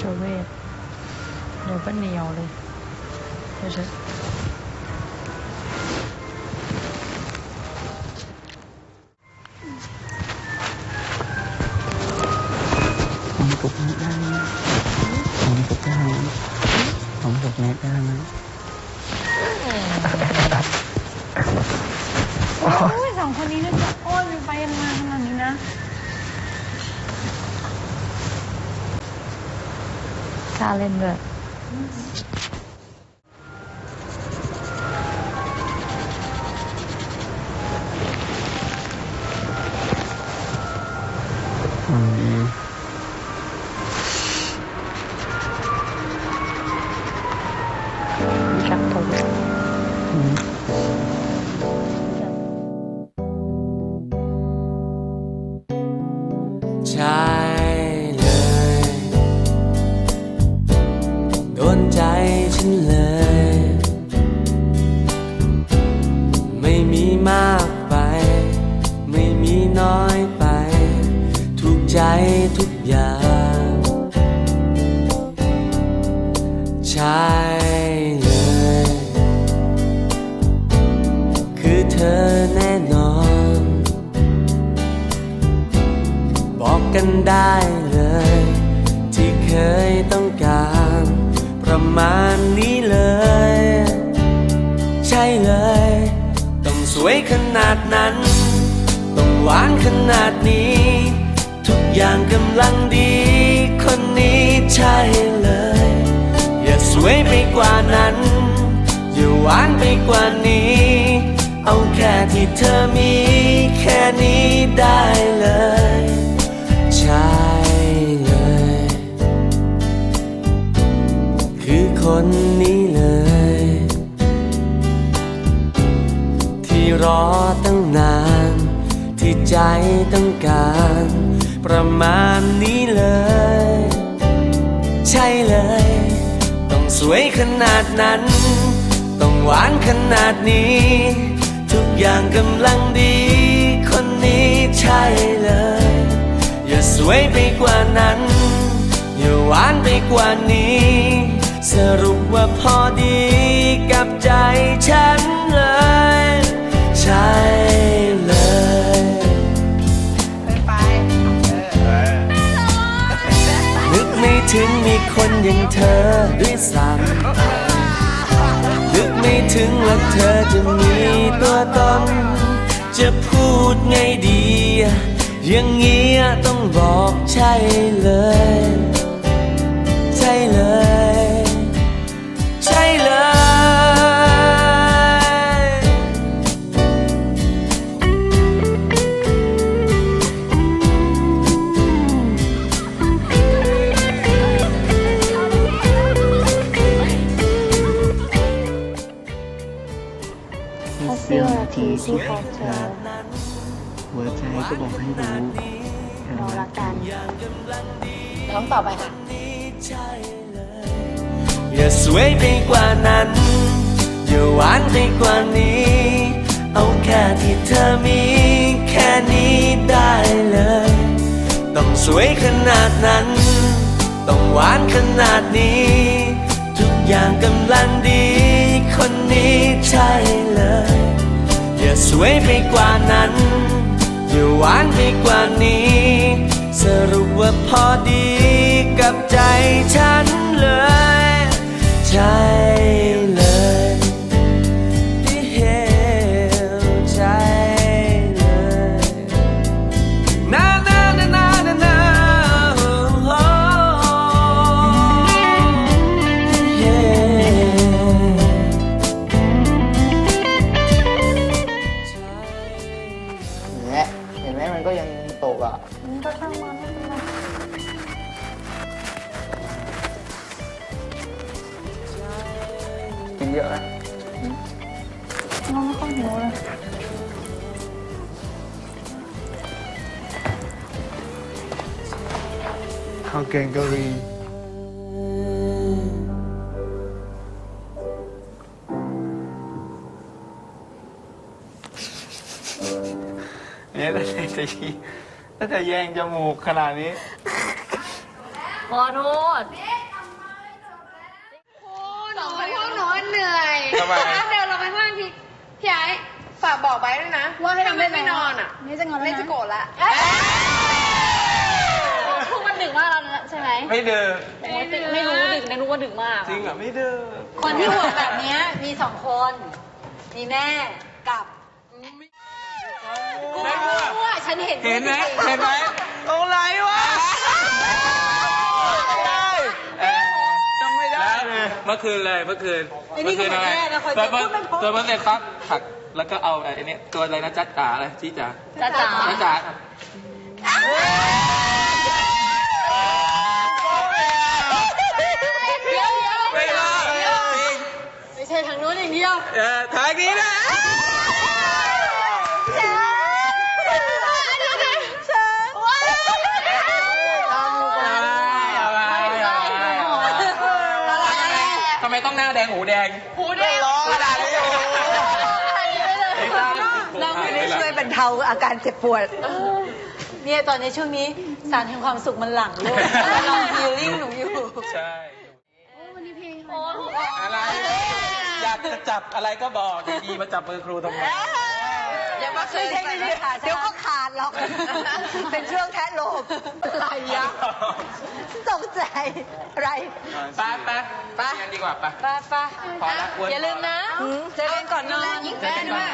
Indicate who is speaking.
Speaker 1: ชเวทเดี๋ยวก็เหนียวเลยเดี๋ยวจะ
Speaker 2: ผมปลุกไม่ได้ไหมผมปลุกได้ไหมผมปลุกแม่ได้ไหม
Speaker 1: กล้าเล่นด้วย
Speaker 2: อืม
Speaker 3: เลย คือเธอแน่นอน บอกกันได้เลย ที่เคยต้องการ ประมาณนี้เลย ใช่เลย ต้องสวยขนาดนั้น ต้องหวานขนาดนี้ ทุกอย่างกำลังดี อย่าสวยไปกว่านั้น อย่าหวานไปกว่านี้ เอาแค่ที่เธอมีแค่นี้ได้เลย ใช่เลย คือคนนี้เลย ที่รอตั้งนาน ที่ใจต้องการ ประมาณนี้เลย ใช่เลย สวยขนาดนั้น ต้องหวานขนาดนี้ ทุกอย่างกำลังดี คนนี้ใช่เลย อย่าสวยไปกว่านั้น อย่าหวานไปกว่านี้ สรุปว่าพอดีกับใจฉัน ด้วยซ้ำนึกไม่ถึงว่าเธอจะมีตัวตน จะพูดไงดี อย่างเงี้ยต้องบอกใช่เลย
Speaker 2: สี้ยวนาทีที่พบเธอหัวใจก็บอกให้รู้
Speaker 4: เรารักกันร้องต่อไปค่ะ
Speaker 3: อย่าสวยไปกว่านั้น อย่าหวานไปกว่านี้ เอาแค่ที่เธอมี แค่นี้ได้เลย ต้องสวยขนาดนั้น ต้องหวานขนาดนี้ ทุกอย่างกำลังดี คนนี้ใช่เลย อย่าสวยไปกว่านั้น อย่าหวานไปกว่านี้ สรุปว่าพอดี
Speaker 2: ก็ยังตกอะ
Speaker 1: ก็ช่างมันไม่เป็นไร
Speaker 2: กินเยอะนะ
Speaker 1: น้องไม่ค่อยหิวเลย
Speaker 2: ข้าวแกงกะหรี่ เนี่ยถ้าจะถ้าจะแย่งจมูกขนาดนี้
Speaker 1: ขอโทษ
Speaker 5: สองคนพวกหนูเหนื่อย
Speaker 2: ทำไม
Speaker 5: เดินลงไปข้างล่างพี่พี่ไอ้ฝากบอกไว้ด้วยนะ ว่าให้ไม่ไม่นอนอะไม่จะงอนไม่จะโกรธละ
Speaker 1: พวกมันดึกมากแล้วนะใช่ไหม
Speaker 2: ไม่เดิน
Speaker 1: ไม่รู้ดึกนะรู้ว่าดึกมาก
Speaker 2: จริงเหรอไม่เดิน
Speaker 6: คนที่ห่วงแบบเนี้ยมีสองคน มีแม่กับ
Speaker 2: แม่กลัว
Speaker 6: ว่าฉันเห็น
Speaker 2: เห็นไหมเห็นไหมตรงไหนวะได้จำไม่ได้เลย
Speaker 7: เมื่อคืนเลยเมื่อคืน
Speaker 6: ไอ้นี่ก็เหมือนแม่นะคอย
Speaker 7: ตั
Speaker 6: จะ
Speaker 7: ว
Speaker 6: พูดเป็นพ
Speaker 7: ตัวมันเสร็จปั๊บผักแล้วก็เอาไอ้นี่ตัวอะไรนะจัดจ๋าอะไรชี้จ๋า
Speaker 1: จ้าจ๋า
Speaker 7: จ้าจ๋า
Speaker 2: ไม่รอดจริง
Speaker 6: ไม่ใช่ทางนู้นอย่างเดียว
Speaker 2: เออทางนี้นะ
Speaker 7: ทำไมต้อ งหน้าแดง หูแดง
Speaker 2: ร้องขนาดนี้โอ้โห
Speaker 6: เราไม่ได้ช่วยบรรเทาอาการเจ็บปวด เนี่ยตอนนี้ช่วงนี้สารแห่งความสุขมันหลั่งเลยลองฮีลิ่งหนูอยู่
Speaker 7: ใช่ อะไร อยากจะจับอะไรก็บอกดีๆมาจับมือครูทำไม
Speaker 6: อย่ามาเคยใช่ไม่ใช่ขาดเดี๋ยวก็ขาดหรอก เป็นช่วงแทะโลมอะไรยะตกใจอะไร
Speaker 7: ไปไปไป กันดีกว่าไป
Speaker 6: ป้าป้า
Speaker 7: พอละอ้วน
Speaker 6: อย่าลืมนะ เจอกันก่อนนอน
Speaker 7: เจอกันก่อนนอน
Speaker 6: ชุดละ